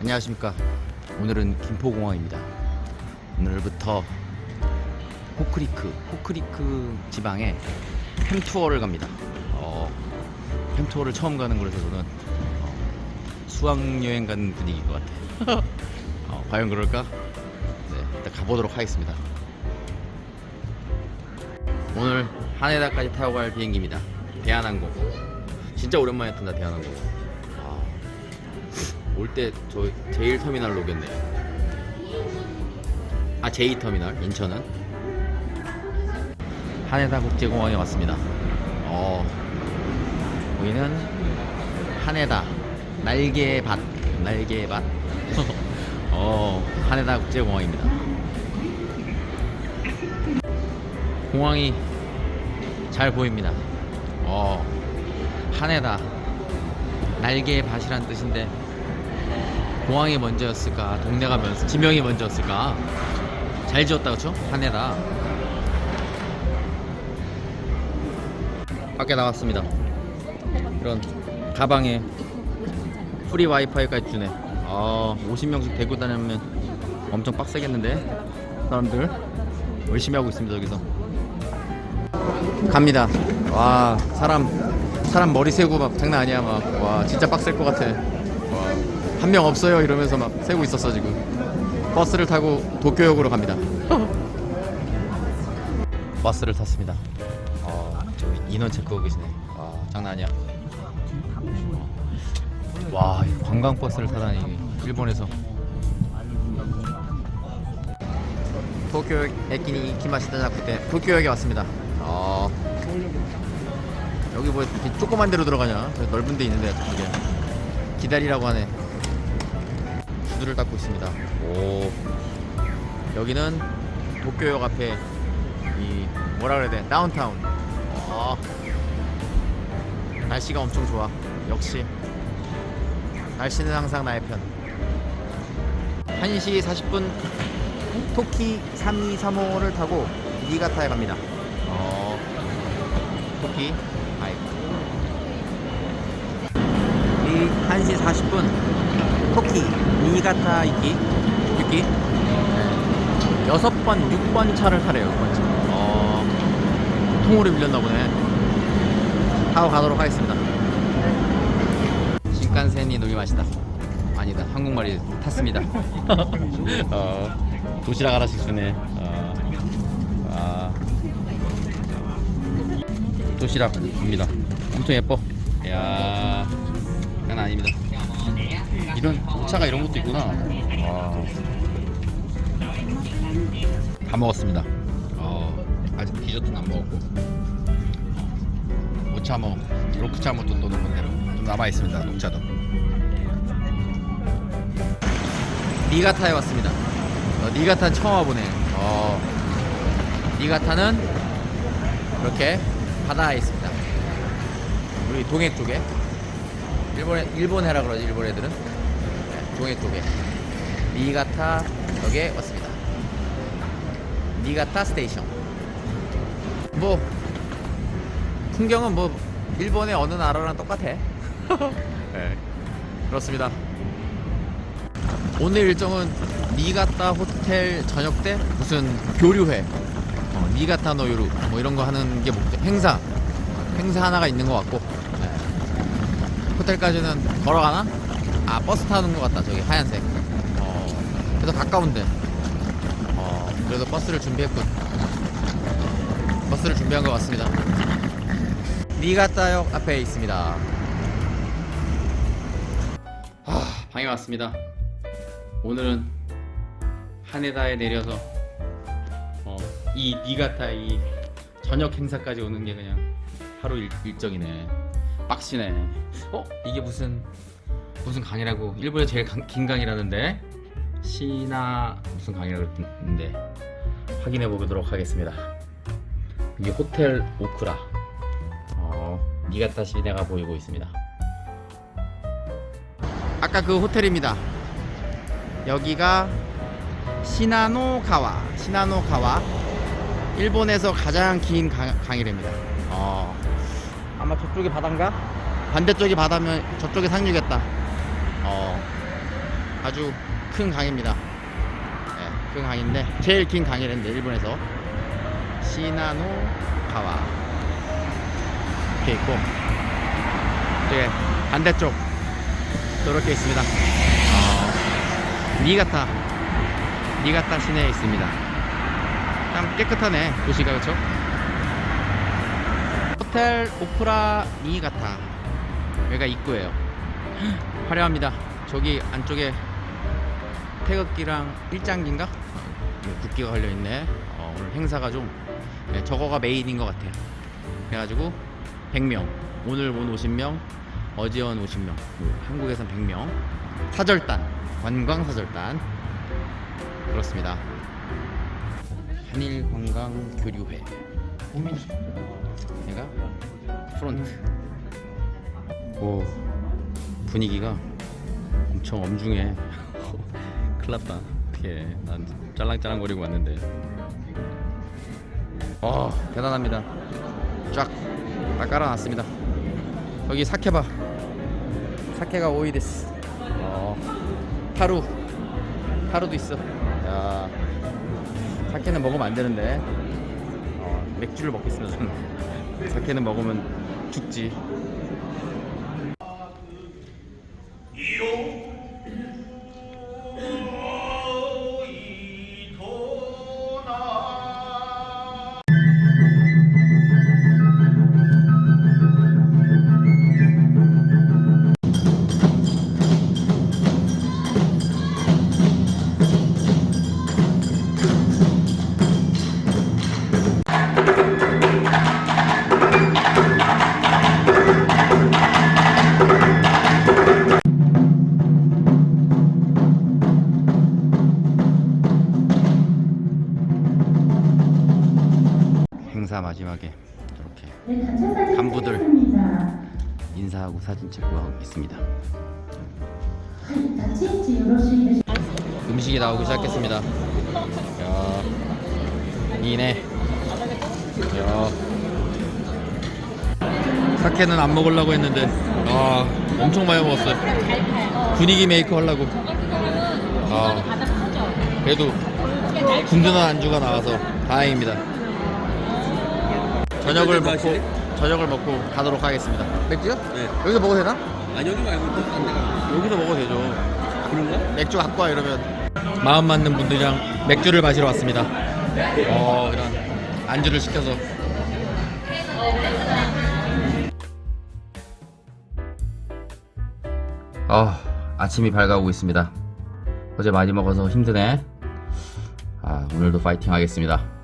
안녕하십니까. 오늘은 김포공항입니다. 오늘부터 호크리크, 호크리크 지방에 햄 투어를 갑니다. 어, 햄 투어를 처음 가는 거라서 저는 어, 수학여행 가는 분위기인 것 같아. 어, 과연 그럴까? 네, 일단 가보도록 하겠습니다. 오늘 하네다까지 타고 갈 비행기입니다. 대한항공. 진짜 오랜만에 탄다 대한항공. 아, 올때 저 제일 터미널로 오겠네요. 아 제이 터미널 인천은 하네다 국제공항에 왔습니다. 어 여기는 하네다 날개의 밭 날개의 밭. 어 하네다 국제공항입니다. 공항이 잘 보입니다. 어 하네다 날개의 밭이란 뜻인데 공항이 먼저였을까? 동네가 먼저 지명이 먼저였을까? 잘 지었다 그쵸? 하네다. 밖에 나왔습니다. 이런 가방에 프리 와이파이까지 주네. 아 50명씩 데리고 다니면 엄청 빡세겠는데? 사람들. 열심히 하고 있습니다 여기서. 갑니다. 와 사람 사람 머리 세고 막 장난 아니야 막. 와 진짜 빡셀 것 같아 한 명 없어요 이러면서 막 세고 있었어 지금. 버스를 타고 도쿄역으로 갑니다. 버스를 탔습니다. 어, 인원 체크하고 계시네. 와 장난 아니야. 와 관광 버스를 타다니 일본에서. 도쿄 에키니 키마시다 자쿠테 도쿄역에 왔습니다. 어, 여기 뭐 이렇게 조그만 데로 들어가냐? 저 넓은 데 있는데 이게 기다리라고 하네 구두를 닦고 있습니다. 오. 여기는 도쿄역 앞에 이 뭐라 그래야 돼? 다운타운. 어, 날씨가 엄청 좋아. 역시. 날씨는 항상 나의 편. 1시 40분 토키 3235를 타고 니가타에 갑니다. 어, 토키 아이 이 1시 40분. 토키 니가타 이기? 유기? 여섯 번 6번 차를 타래요 6번 차. 어, 통으로 밀렸나 보네. 타고 가도록 하겠습니다. 신칸센이 놀이 맛이다. 아니다 한국말이 탔습니다. 어, 도시락 하나씩 주네. 어, 아, 도시락입니다. 엄청 예뻐. 이야 그건 아닙니다. 이런 차가 이런 것도 있구나. 와. 다 먹었습니다. 어, 아직 디저트는 안 먹었고. 오차 뭐 로크차 뭐또 노는 건대로 좀 남아 있습니다 녹차도. 니가타에 왔습니다. 어, 니가타 처음 와보네. 어, 니가타는 이렇게 바다에 있습니다. 우리 동해 쪽에 일본에 일본 해라 그러지 일본 애들은? 네, 동해 쪽에 니가타 역에 왔습니다. 니가타 스테이션. 뭐 풍경은 뭐 일본의 어느 나라랑 똑같아. 네, 그렇습니다. 오늘 일정은 니가타 호텔 저녁 때 무슨 교류회 어, 니가타 노요루 뭐 이런 거 하는 게 목적 행사. 행사 하나가 있는 것 같고. 네. 호텔까지는 걸어가나? 아 버스 타는 것 같다 저기 하얀색. 어, 그래서 가까운데. 어, 그래서 버스를 준비했군. 버스를 준비한 것 같습니다. 니가타역 앞에 있습니다. 아, 방에 왔습니다. 오늘은 하네다에 내려서 어, 이 니가타 이 저녁 행사까지 오는 게 그냥 하루 일, 일정이네 빡시네. 어? 이게 무슨 무슨 강이라고? 일본에 제일 강, 긴 강이라는데? 시나 무슨 강이라고 그랬는데? 확인해 보도록 하겠습니다. 이게 호텔 오크라. 어, 니가타 시내가 보이고 있습니다. 아까 그 호텔입니다. 여기가 시나노가와 시나노가와 일본에서 가장 긴 강, 강이랍니다. 어, 아마 저쪽이 바다인가? 반대쪽이 바다면 저쪽이 상류겠다 어, 아주 큰 강입니다. 네, 큰 강인데 제일 긴 강이랬는데 일본에서 시나노 가와 이렇게 있고 이제 반대쪽 저렇게 있습니다. 어, 니가타 니가타 시내에 있습니다. 참 깨끗하네 도시가 그렇죠? 호텔 오프라 니가타 여기가 입구예요. 화려합니다. 저기 안쪽에 태극기랑 일장기인가? 뭐 국기가 걸려 있네. 어, 오늘 행사가 좀 네, 저거가 메인인 것 같아요. 그래가지고 100명 오늘 온 50명 어제 온 50명 뭐, 한국에선 100명 사절단 관광 사절단 그렇습니다. 한일 관광 교류회 얘가 프론트. 오 분위기가 엄청 엄중해. 큰일 났다. 어떻게 난 짤랑짤랑거리고 왔는데. 어 대단합니다. 쫙다 깔아놨습니다. 여기 사케바 사케가 오이 데스 어. 타루. 타루도 있어. 야. 사케는 먹으면 안 되는데. 어, 맥주를 먹겠습니다 저는 사케는 먹으면 죽지 인사 마지막에 이렇게 간부들 인사하고 사진 찍고 하고 있습니다. 음식이 나오기 시작했습니다. 야, 이네. 야. 사케는 안 먹으려고 했는데 아, 엄청 많이 먹었어요. 분위기 메이커 하려고. 아, 그래도 군든한 안주가 나와서 다행입니다. 저녁을 먹고, 저녁을 먹고 가도록 하겠습니다. 맥주요? 네. 여기서 먹어도 되나? 아니 여기 말고 또딴 데가 여기서 먹어도 되죠. 그런가? 맥주 갖고 와 이러면 마음 맞는 분들이랑 맥주를 마시러 왔습니다. 어 이런 안주를 시켜서 아 아침이 밝아오고 있습니다. 어제 많이 먹어서 힘드네. 아 오늘도 파이팅 하겠습니다.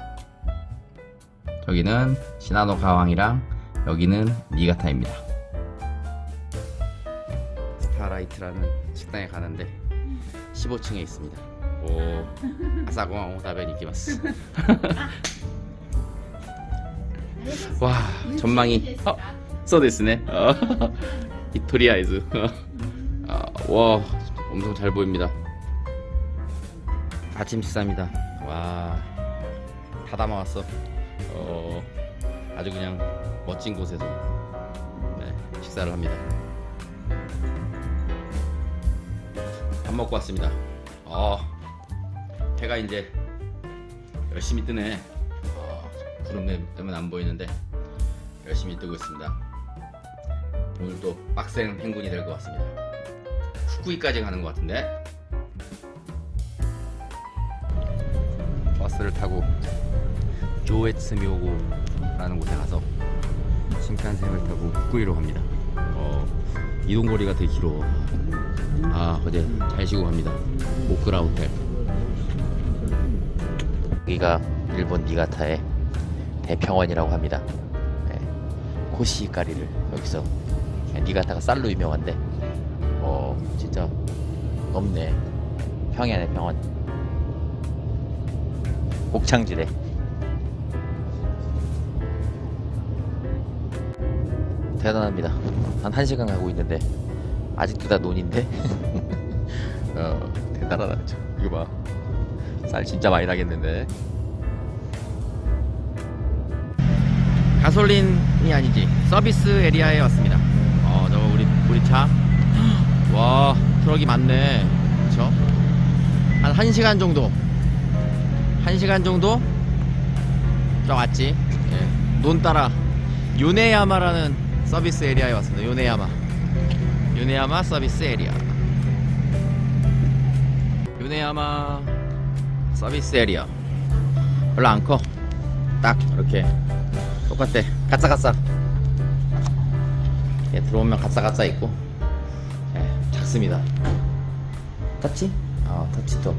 저기는 시나노 가왕이랑 여기는 니가타입니다. 스타라이트라는 식당에 가는데 15층에 있습니다. 오, 아사고마 오 다베니 이기마스. 와, 전망이 어, 써됐네. 어, 이토리아이즈. 아, 와, 엄청 잘 보입니다. 아침 식사입니다. 와, 다 담아왔어. 어, 아주 그냥 멋진 곳에서 네, 식사를 합니다. 밥 먹고 왔습니다. 어, 해가 이제 열심히 뜨네. 어, 구름 때문에 안 보이는데 열심히 뜨고 있습니다. 오늘 또 빡센 행군이 될 것 같습니다. 후쿠이까지 가는 것 같은데 버스를 타고 조에츠묘고라는 곳에 가서 신칸센을 타고 후쿠이로 갑니다. 어, 이동 거리가 되게 길어. 아 어제 잘 쉬고 갑니다 오크라 호텔 여기가 일본 니가타의 대평원이라고 합니다 네. 코시히카리를 여기서 니가타가 쌀로 유명한데 어 진짜 넓네 평야의 평원 곡창지대 대단합니다. 한 1시간 가고 있는데 아직도 다 논인데? 어 대단하다 저 이거 봐 쌀 진짜 많이 나겠는데. 가솔린이 아니지. 서비스 에리아에 왔습니다. 어 저거 우리 우리 차 와 트럭이 많네. 그쵸? 1시간 정도. 1시간 정도? 저 왔지. 예. 논 따라. 요네야마라는 서비스 에리아에 왔습니다. 요네야마. 요네야마 서비스 에리아. 요네야마 서비스 에리아. 별로 안 커 딱 이렇게 똑같대 가짜가짜. 예, 들어오면 가짜가짜 있고. 예, 작습니다. 터치? 아 터치도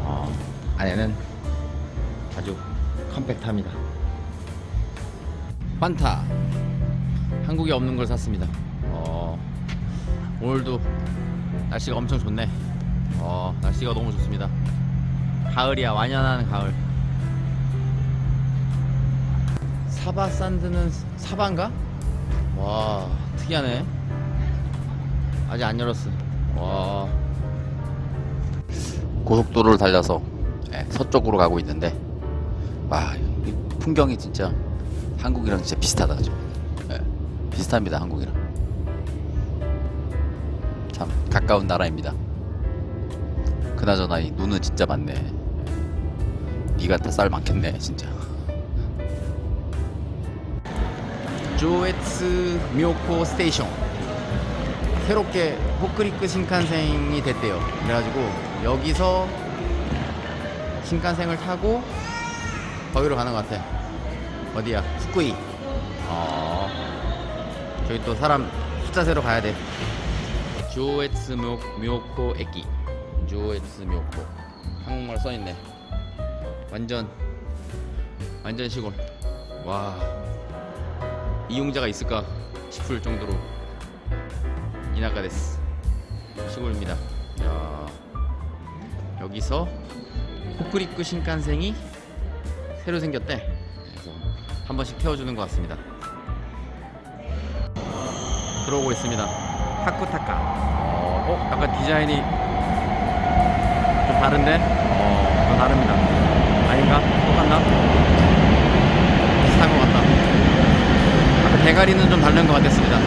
어, 안에는 아주 컴팩트합니다 환타. 한국에 없는 걸 샀습니다. 어, 오늘도 날씨가 엄청 좋네. 어, 날씨가 너무 좋습니다. 가을이야 완연한 가을. 사바 산드는 사바인가? 와 특이하네. 아직 안 열었어. 와. 고속도로를 달려서 예, 서쪽으로 가고 있는데 와, 이 풍경이 진짜 한국이랑 진짜 비슷하다 그죠? 예, 비슷합니다 한국이랑 참 가까운 나라입니다. 그나저나 이 눈은 진짜 많네. 니가 다 쌀 많겠네 진짜. 조에츠 묘코 스테이션 새롭게 호크리크 신칸센이 됐대요 그래가지고 여기서 신칸센을 타고 거기로 가는 것 같아 어디야? 후쿠이. 어. 저기 또 사람 숫자 세로 가야 돼. 조에츠 묘, 묘코 에키 조에츠 묘코. 한국말 써 있네. 완전. 완전 시골. 와. 이용자가 있을까 싶을 정도로 이나가 데스 시골입니다. 야. 여기서 호크리쿠 신칸생이 새로 생겼대. 한 번씩 태워주는 것 같습니다. 들어오고 있습니다. 하쿠타카. 어, 어, 약간 디자인이 좀 다른데? 어, 좀 다릅니다. 아닌가? 똑같나? 비슷한 것 같다. 아까 대가리는 좀 다른 것 같았습니다.